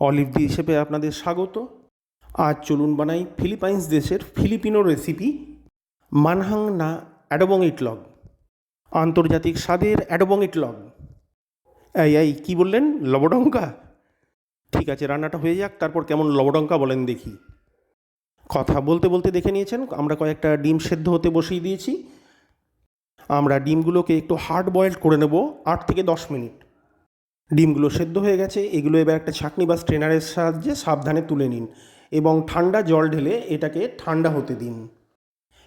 Olive দি হিসেবে আপনাদের স্বাগত। আজ চলুন বানাই ফিলিপাইন্স দেশের ফিলিপিনো রেসিপি মানহাং না অ্যাডোবং ইটলগ আন্তর্জাতিক স্বাদের অ্যাডোবং ইটলগ এই এই, কী বললেন? লবডঙ্কা? ঠিক আছে, রান্নাটা হয়ে যাক, তারপর কেমন লবডঙ্কা বলেন দেখি। কথা বলতে বলতে দেখে নিয়েছেন, আমরা কয়েকটা ডিম সেদ্ধ হতে বসিয়ে দিয়েছি। আমরা ডিমগুলোকে একটু হার্ড বয়েলড করে নেব, আট থেকে দশ মিনিট। ডিমগুলো সেদ্ধ হয়ে গেছে, এগুলো এবার একটা ছাঁকনি বা স্ট্রেনারের সাহায্যে সাবধানে তুলে নিন এবং ঠান্ডা জল ঢেলে এটাকে ঠান্ডা হতে দিন।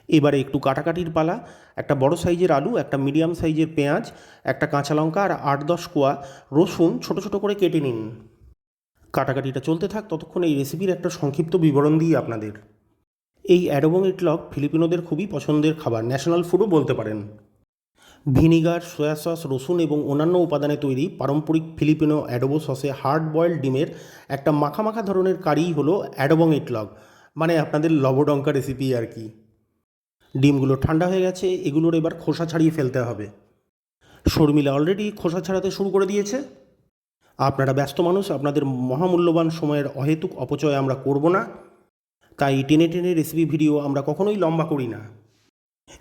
এবারে একটু কাটাকাটির পালা, একটা বড় সাইজের আলু, একটা মিডিয়াম সাইজের পেঁয়াজ, একটা কাঁচা লঙ্কা আর আট দশ কোয়া রসুন ছোট ছোট করে কেটে নিন। কাটাকাটিটা চলতে থাক, ততক্ষণ এই রেসিপির একটা সংক্ষিপ্ত বিবরণ দিই আপনাদের। এই অ্যাডোবং ইটলক ফিলিপিনোদের খুবই পছন্দের খাবার, ন্যাশনাল ফুডও বলতে পারেন। ভিনিগার, সয়া সস, রসুন এবং অন্যান্য উপাদানে তৈরি পারম্পরিক ফিলিপিনো অ্যাডোবো সসে হার্ড বয়েলড ডিমের একটা মাখা ধরনের কারিই হলো অ্যাডোবং ইটলগ মানে আপনাদের লবডঙ্কা রেসিপি আর কি। ডিমগুলো ঠান্ডা হয়ে গেছে, এগুলোর এবার খোসা ছাড়িয়ে ফেলতে হবে। শর্মিলা অলরেডি খোসা ছাড়াতে শুরু করে দিয়েছে। আপনারা ব্যস্ত মানুষ, আপনাদের মহামূল্যবান সময়ের অহেতুক অপচয় আমরা করব না। তাই টেনে টেনে রেসিপি ভিডিও আমরা কখনোই লম্বা করি না।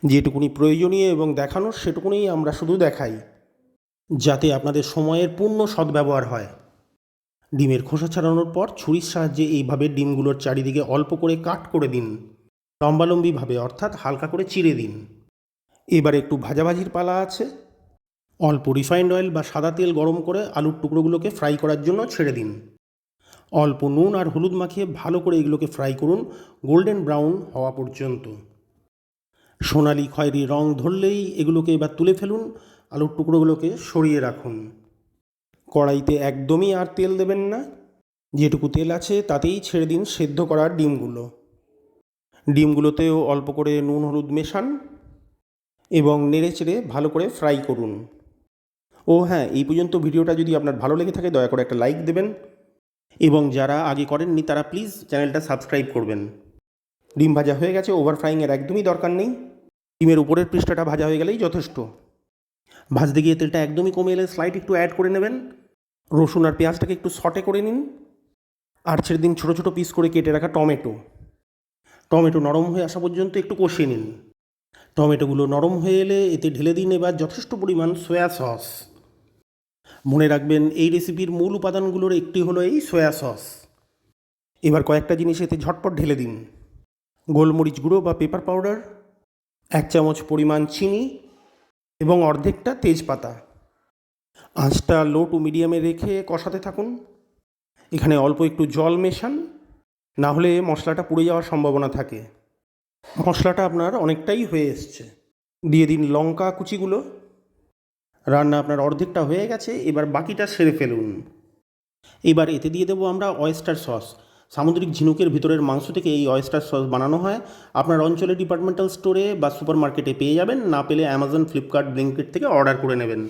যেটুকুনি প্রয়োজনীয় এবং দেখানোর সেটুকুনি আমরা শুধু দেখাই, যাতে আপনাদের সময়ের পূর্ণ সদ্ব্যবহার হয়। ডিমের খোসা ছাড়ানোর পর ছুরির সাহায্যে এইভাবে ডিমগুলোর চারিদিকে অল্প করে কাট করে দিন। লম্বালম্বিভাবে, অর্থাৎ হালকা করে চিড়ে দিন। এবার একটু ভাজাভাজির পালা আছে। অল্প রিফাইন্ড অয়েল বা সাদা তেল গরম করে আলুর টুকরোগুলোকে ফ্রাই করার জন্য ছেড়ে দিন। অল্প নুন আর হলুদ মাখিয়ে ভালো করে এগুলোকে ফ্রাই করুন গোল্ডেন ব্রাউন হওয়া পর্যন্ত। সোনালি খয়েরি রং ধরলেই এগুলোকে এবার তুলে ফেলুন, আলুর টুকরোগুলোকে সরিয়ে রাখুন। কড়াইতে একদমই আর তেল দেবেন না, যেটুকু তেল আছে তাতেই ছেড়ে দিন সেদ্ধ করা ডিমগুলো। ডিমগুলোতেও অল্প করে নুন হলুদ মেশান এবং নেড়ে চেড়ে ভালো করে ফ্রাই করুন। ও হ্যাঁ এই পর্যন্ত ভিডিওটা যদি আপনার ভালো লেগে থাকে, দয়া করে একটা লাইক দেবেন এবং যারা আগে করেননি তারা প্লিজ চ্যানেলটা সাবস্ক্রাইব করবেন। ডিম ভাজা হয়ে গেছে, ওভার ফ্রাইংয়ের একদমই দরকার নেই। ডিমের উপরের পৃষ্ঠাটা ভাজা হয়ে গেলেই যথেষ্ট। ভাজতে গিয়ে তেলটা একদমই কমে এলে স্লাইড একটু অ্যাড করে নেবেন। রসুন আর পেঁয়াজটাকে একটু সটে করে নিন। আর ছেড়ে দিন ছোটো ছোটো পিস করে কেটে রাখা টমেটো। টমেটো নরম হয়ে আসা পর্যন্ত একটু কষিয়ে নিন। টমেটোগুলো নরম হয়ে এলে এতে ঢেলে দিন এবার যথেষ্ট পরিমাণ সয়া সস মনে রাখবেন এই রেসিপির মূল উপাদানগুলোর একটি হলো এই সয়া সস এবার কয়েকটা জিনিস এতে ঝটপট ঢেলে দিন। গোলমরিচ গুঁড়ো বা পেপার পাউডার চামচ পরিমাণ চিনি এবং অর্ধেকটা তেজপাতা। আঁচটা লো টু মিডিয়ামে রেখে কষাতে থাকুন। এখানে অল্প একটু জল মেশান, না হলে মশলাটা পুড়ে যাওয়ার সম্ভাবনা থাকে। মশলাটা আপনার অনেকটাই হয়ে এসছে। দিয়ে দিন লঙ্কা কুচিগুলো। রান্না আপনার অর্ধেকটা হয়ে গেছে, এবার বাকিটা সেরে ফেলুন। এবার এতে দিয়ে দেবো আমরা অয়েস্টার সস সামুদ্রিক ঝিনুকের ভিতরের মাংস থেকে এই অয়েস্টার সস বানানো হয়। আপনার অঞ্চলে ডিপার্টমেন্টাল স্টোরে বা সুপার মার্কেটে পেয়ে যাবেন। না পেলে অ্যামাজন ফ্লিপকার্ট ব্লিঙ্কেট থেকে অর্ডার করে নেবেন।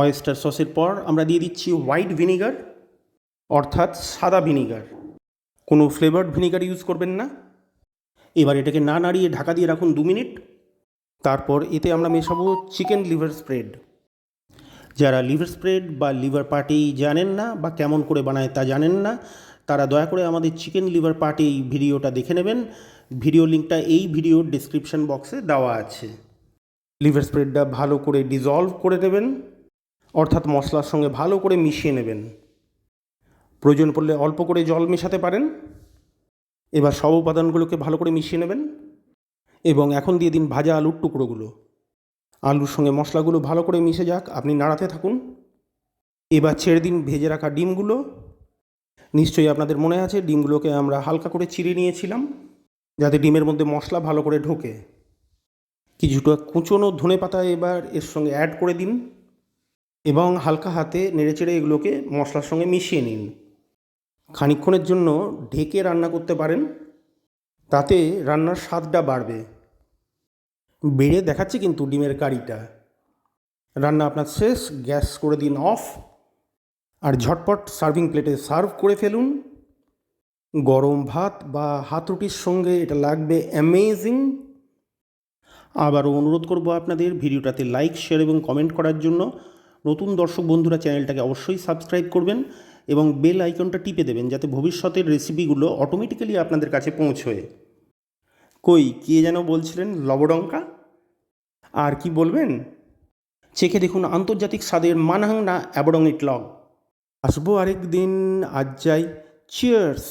অয়েস্টার সসের পর আমরা দিয়ে দিচ্ছি হোয়াইট ভিনিগার অর্থাৎ সাদা ভিনিগার কোনো ফ্লেভার্ড ভিনিগার ইউজ করবেন না। এবার এটাকে না নাড়িয়ে ঢাকা দিয়ে রাখুন দু মিনিট। তারপর এতে আমরা মেশাবো চিকেন লিভার স্প্রেড যারা লিভার স্প্রেড বা লিভার পার্টি জানেন না বা কেমন করে বানায় তা জানেন না তারা দয়া করে আমাদের চিকেন লিভার পার্টি এই ভিডিওটা দেখে নেবেন। ভিডিও লিঙ্কটা এই ভিডিওর ডিসক্রিপশন বক্সে দেওয়া আছে। লিভার স্প্রেডটা ভালো করে ডিজলভ করে দেবেন অর্থাৎ মশলার সঙ্গে ভালো করে মিশিয়ে নেবেন। প্রয়োজন পড়লে অল্প করে জল মেশাতে পারেন। এবার সব উপাদানগুলোকে ভালো করে মিশিয়ে নেবেন এবং এখন দিয়ে দিন ভাজা আলুর টুকরোগুলো। আলুর সঙ্গে মশলাগুলো ভালো করে মিশে যাক, আপনি নাড়াতে থাকুন। এবার ছেড়ে দিন ভেজে রাখা ডিমগুলো। নিশ্চয়ই আপনাদের মনে আছে, ডিমগুলোকে আমরা হালকা করে চিড়ে নিয়েছিলাম, যাতে ডিমের মধ্যে মশলা ভালো করে ঢোকে। কিছুটা কুচনো ধনে পাতা এবার এর সঙ্গে অ্যাড করে দিন এবং হালকা হাতে নেড়েচেড়ে এগুলোকে মশলার সঙ্গে মিশিয়ে নিন। খানিক্ষণের জন্য ঢেকে রান্না করতে পারেন, তাতে রান্নার স্বাদটা বাড়বে। বেড়ে দেখাচ্ছে কিন্তু ডিমের কারিটা। রান্না আপনার শেষ, গ্যাস করে দিন অফ। আর ঝটপট সার্ভিং প্লেটে সার্ভ করে ফেলুন। গরম ভাত বা হাত রুটির সঙ্গে এটা লাগবে অ্যামেজিং আবারও অনুরোধ করব আপনাদের ভিডিওটাতে লাইক শেয়ার এবং কমেন্ট করার জন্য। নতুন দর্শক বন্ধুরা চ্যানেলটাকে অবশ্যই সাবস্ক্রাইব করবেন এবং বেল আইকনটা টিপে দেবেন যাতে ভবিষ্যতের রেসিপিগুলো অটোমেটিক্যালি আপনাদের কাছে পৌঁছয়। কই, কে যেন বলছিলেন লবডঙ্কা? আর কি বলবেন? চেখে দেখুন আন্তর্জাতিক স্বাদের মানহাং না অ্যাবডং ইটলগ আসব আরেক দিন আজ যাই। চিয়ার্স